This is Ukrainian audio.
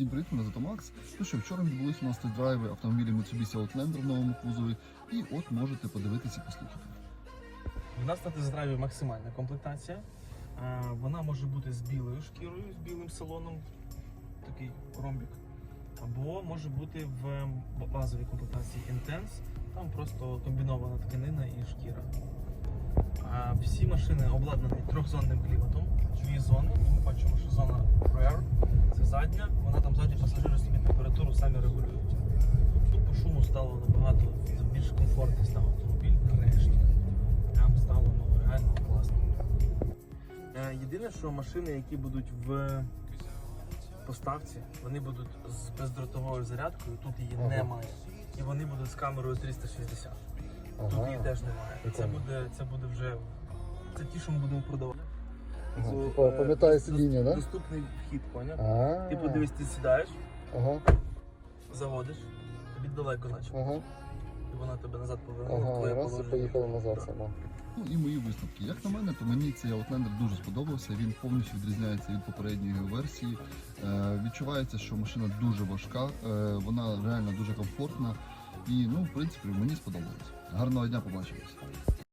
Всім привіт, мене звати Макс. Ну що, вчора відбулися у нас тест-драйви автомобілів Mitsubishi Outlander в новому кузові. І от можете подивитися і послухати. У нас на тест-драйві максимальна комплектація. Е, Вона може бути з білою шкірою, з білим салоном, такий ромбік. Або може бути в базовій комплектації Intense, там просто комбінована тканина і шкіра. Всі машини обладнані трьохзонним кліматом, дві зони. Ми бачимо, що зона Rare це задня, стало набагато більш комфортний став автомобіль нарешті. Прям стало ну, реально класно. Е, Єдине, що машини, які будуть в поставці, вони будуть з бездротовою зарядкою, тут її Ага. немає. І вони будуть з камерою 360. Тут її теж немає. І Це буде, це буде вже. Це ті, що ми будемо продавати. Ага, типа, е, пам'ятає сидіння, да? Доступний вхід, поняв? Ти подивись, ти сідаєш, Ага, заводиш, тобі далеко наче. ага, І вона тебе назад повернула ага, твоє раз і положення. поїхали назад сама. Ну і мої висновки. Як на мене, то мені цей Outlander дуже сподобався. Він повністю відрізняється від попередньої версії. Е, відчувається, що машина дуже важка, е, вона реально дуже комфортна. І ну, в принципі, мені сподобалось. Гарного дня побачимось.